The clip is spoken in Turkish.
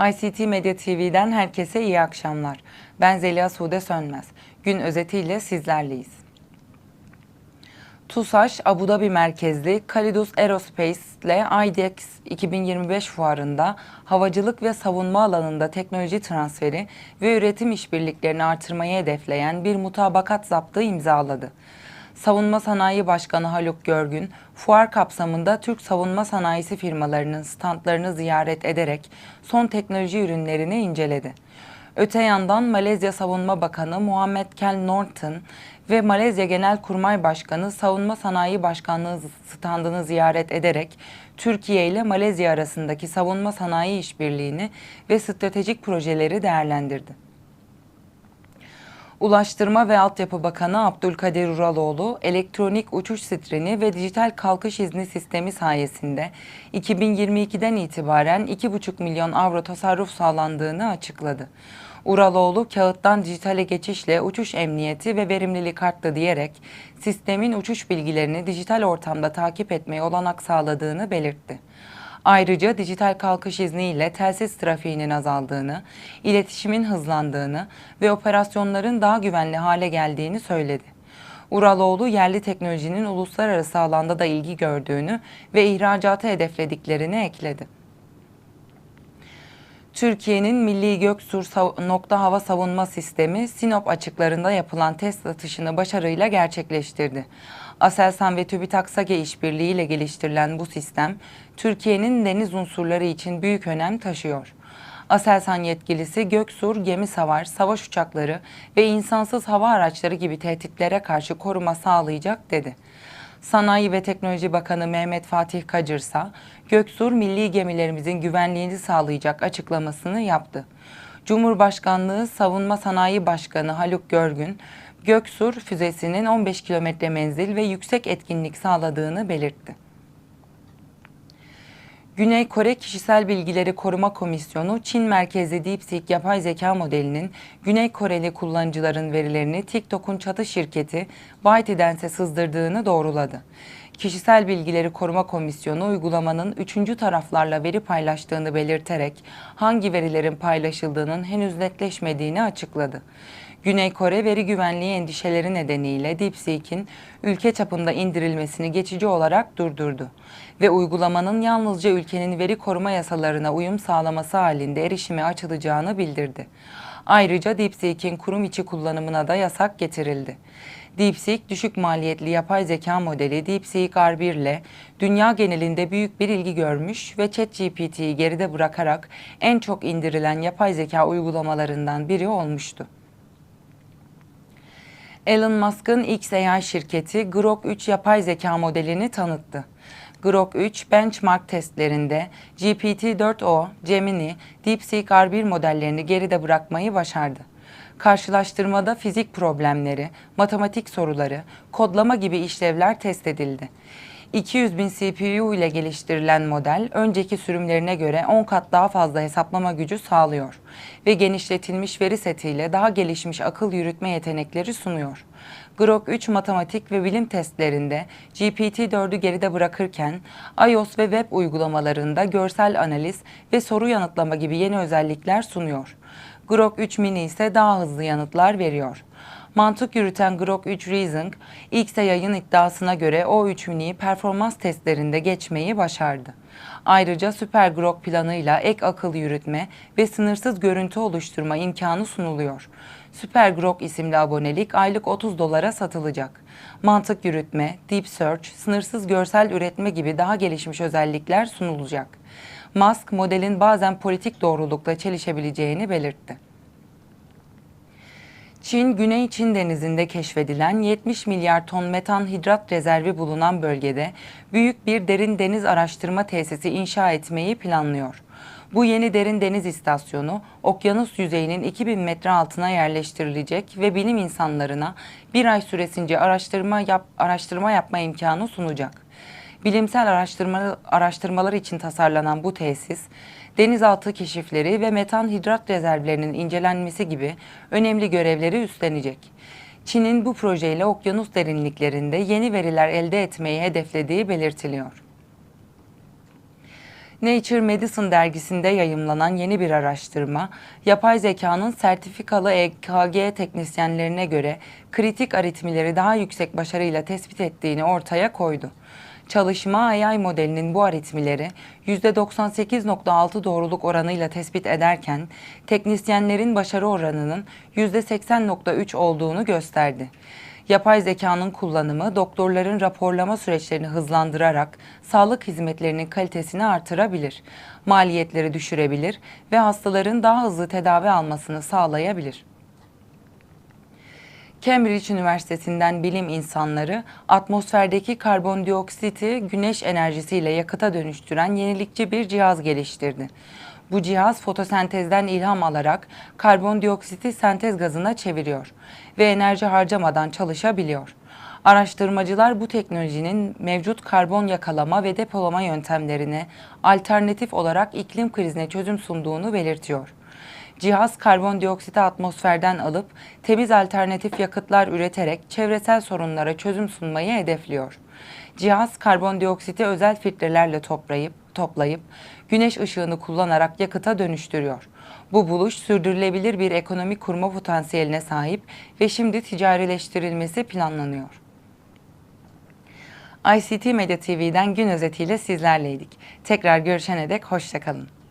ICT Medya TV'den herkese iyi akşamlar. Ben Zeliha Sude Sönmez. Gün özetiyle sizlerleyiz. TUSAŞ, Abu Dhabi merkezli Kalidus Aerospace ile IDEX 2025 fuarında havacılık ve savunma alanında teknoloji transferi ve üretim işbirliklerini artırmayı hedefleyen bir mutabakat zaptı imzaladı. Savunma Sanayi Başkanı Haluk Görgün, fuar kapsamında Türk savunma sanayisi firmalarının standlarını ziyaret ederek son teknoloji ürünlerini inceledi. Öte yandan Malezya Savunma Bakanı Muhammed Kel Norton ve Malezya Genelkurmay Başkanı Savunma Sanayi Başkanlığı standını ziyaret ederek Türkiye ile Malezya arasındaki savunma sanayi işbirliğini ve stratejik projeleri değerlendirdi. Ulaştırma ve Altyapı Bakanı Abdülkadir Uraloğlu, elektronik uçuş strini ve dijital kalkış izni sistemi sayesinde 2022'den itibaren 2,5 milyon avro tasarruf sağlandığını açıkladı. Uraloğlu, kağıttan dijitale geçişle uçuş emniyeti ve verimlilik arttı diyerek sistemin uçuş bilgilerini dijital ortamda takip etmeye olanak sağladığını belirtti. Ayrıca dijital kalkış izniyle telsiz trafiğinin azaldığını, iletişimin hızlandığını ve operasyonların daha güvenli hale geldiğini söyledi. Uraloğlu yerli teknolojinin uluslararası alanda da ilgi gördüğünü ve ihracatı hedeflediklerini ekledi. Türkiye'nin Milli Göksur Nokta Hava Savunma Sistemi Sinop açıklarında yapılan test atışını başarıyla gerçekleştirdi. Aselsan ve TÜBİTAK SAGE işbirliğiyle geliştirilen bu sistem, Türkiye'nin deniz unsurları için büyük önem taşıyor. Aselsan yetkilisi Göksur, gemi savar, savaş uçakları ve insansız hava araçları gibi tehditlere karşı koruma sağlayacak dedi. Sanayi ve Teknoloji Bakanı Mehmet Fatih Kacırsa, Göksur milli gemilerimizin güvenliğini sağlayacak açıklamasını yaptı. Cumhurbaşkanlığı Savunma Sanayi Başkanı Haluk Görgün, Göksur füzesinin 15 kilometre menzil ve yüksek etkinlik sağladığını belirtti. Güney Kore Kişisel Bilgileri Koruma Komisyonu, Çin merkezli DeepSeek yapay zeka modelinin Güney Koreli kullanıcıların verilerini TikTok'un çatı şirketi ByteDance'e sızdırdığını doğruladı. Kişisel Bilgileri Koruma Komisyonu uygulamanın üçüncü taraflarla veri paylaştığını belirterek hangi verilerin paylaşıldığının henüz netleşmediğini açıkladı. Güney Kore veri güvenliği endişeleri nedeniyle DeepSeek'in ülke çapında indirilmesini geçici olarak durdurdu ve uygulamanın yalnızca ülkenin veri koruma yasalarına uyum sağlaması halinde erişime açılacağını bildirdi. Ayrıca DeepSeek'in kurum içi kullanımına da yasak getirildi. DeepSeek düşük maliyetli yapay zeka modeli DeepSeek R1 ile dünya genelinde büyük bir ilgi görmüş ve ChatGPT'yi geride bırakarak en çok indirilen yapay zeka uygulamalarından biri olmuştu. Elon Musk'ın XAI şirketi Grok 3 yapay zeka modelini tanıttı. Grok 3 benchmark testlerinde GPT-4o, Gemini, DeepSeek R1 modellerini geride bırakmayı başardı. Karşılaştırmada fizik problemleri, matematik soruları, kodlama gibi işlevler test edildi. 200 bin CPU ile geliştirilen model önceki sürümlerine göre 10 kat daha fazla hesaplama gücü sağlıyor ve genişletilmiş veri setiyle daha gelişmiş akıl yürütme yetenekleri sunuyor. Grok 3 matematik ve bilim testlerinde GPT-4'ü geride bırakırken iOS ve web uygulamalarında görsel analiz ve soru yanıtlama gibi yeni özellikler sunuyor. Grok 3 mini ise daha hızlı yanıtlar veriyor. Mantık yürüten Grok 3 Reasoning, X'e yayın iddiasına göre O3 Mini'yi performans testlerinde geçmeyi başardı. Ayrıca Süper Grok planıyla ek akıl yürütme ve sınırsız görüntü oluşturma imkanı sunuluyor. Süper Grok isimli abonelik aylık 30 dolara satılacak. Mantık yürütme, deep search, sınırsız görsel üretme gibi daha gelişmiş özellikler sunulacak. Musk modelin bazen politik doğrulukla çelişebileceğini belirtti. Çin, Güney Çin denizinde keşfedilen 70 milyar ton metan hidrat rezervi bulunan bölgede büyük bir derin deniz araştırma tesisi inşa etmeyi planlıyor. Bu yeni derin deniz istasyonu okyanus yüzeyinin 2000 metre altına yerleştirilecek ve bilim insanlarına bir ay süresince araştırma yap, araştırma yapma imkanı sunacak. Bilimsel araştırma, araştırmalar için tasarlanan bu tesis, denizaltı keşifleri ve metan hidrat rezervlerinin incelenmesi gibi önemli görevleri üstlenecek. Çin'in bu projeyle okyanus derinliklerinde yeni veriler elde etmeyi hedeflediği belirtiliyor. Nature Medicine dergisinde yayımlanan yeni bir araştırma, yapay zekanın sertifikalı EKG teknisyenlerine göre kritik aritmileri daha yüksek başarıyla tespit ettiğini ortaya koydu. Çalışma AI modelinin bu aritmileri %98.6 doğruluk oranıyla tespit ederken teknisyenlerin başarı oranının %80.3 olduğunu gösterdi. Yapay zekanın kullanımı doktorların raporlama süreçlerini hızlandırarak sağlık hizmetlerinin kalitesini artırabilir, maliyetleri düşürebilir ve hastaların daha hızlı tedavi almasını sağlayabilir. Cambridge Üniversitesi'nden bilim insanları atmosferdeki karbondioksiti güneş enerjisiyle yakıta dönüştüren yenilikçi bir cihaz geliştirdi. Bu cihaz fotosentezden ilham alarak karbondioksiti sentez gazına çeviriyor ve enerji harcamadan çalışabiliyor. Araştırmacılar bu teknolojinin mevcut karbon yakalama ve depolama yöntemlerine alternatif olarak iklim krizine çözüm sunduğunu belirtiyor. Cihaz karbondioksiti atmosferden alıp temiz alternatif yakıtlar üreterek çevresel sorunlara çözüm sunmayı hedefliyor. Cihaz karbondioksiti özel filtrelerle toplayıp toplayıp güneş ışığını kullanarak yakıta dönüştürüyor. Bu buluş sürdürülebilir bir ekonomi kurma potansiyeline sahip ve şimdi ticarileştirilmesi planlanıyor. ICT Medya TV'den gün özetiyle sizlerleydik. Tekrar görüşene dek hoşçakalın.